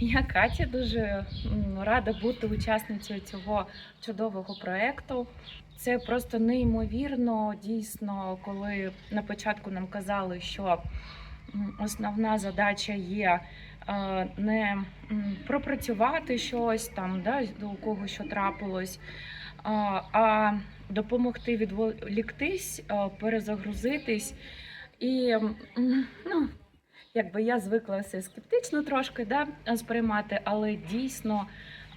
Я Катя дуже рада бути учасницею цього чудового проекту. Це просто неймовірно, дійсно, коли на початку нам казали, що основна задача є е, не пропрацювати щось там, да, у кого що трапилось, а, а допомогти відволіктись, е, перезагрузитись і ну, якби я звикла все скептично трошки да, сприймати, але дійсно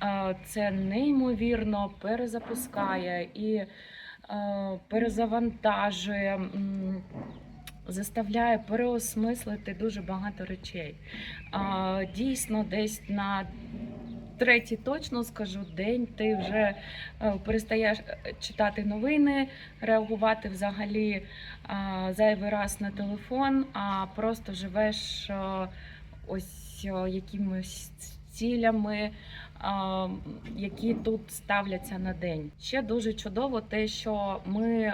е, це неймовірно перезапускає і е, перезавантажує, заставляє переосмислити дуже багато речей. Дійсно, десь на третій точно скажу день, ти вже е, перестаєш е, читати новини, реагувати взагалі зайвий раз на телефон, а просто живеш ось якимось цілями, які тут ставляться на день. Ще дуже чудово те, що ми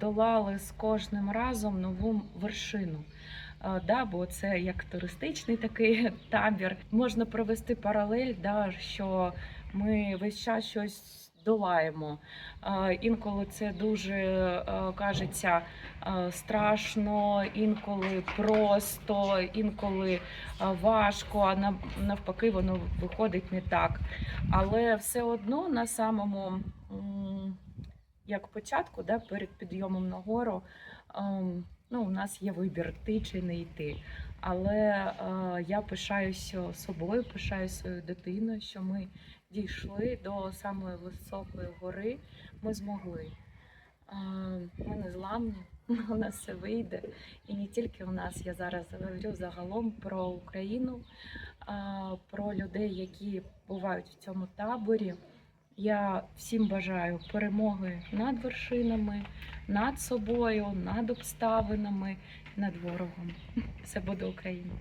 долали з кожним разом нову вершину. А, Да, бо це як туристичний такий табір. Можна провести паралель, да, що ми весь час щось долаємо. Е, Інколи це дуже е, кажеться е, страшно, інколи просто, інколи е, важко, а нав- навпаки, воно виходить не так. Але все одно на самому як початку, да, перед підйомом на гору, ем, ну, у нас є вибір йти чи не йти. Але е, я пишаюся собою, пишаюся своєю дитиною, що ми дійшли до самої високої гори. Ми змогли. Е, Ми не зламні, у нас все вийде. І не тільки у нас, я зараз говорю загалом про Україну, е, про людей, які бувають в цьому таборі. Я всім бажаю перемоги над вершинами, над собою, над обставинами, над ворогом. Все буде Україна.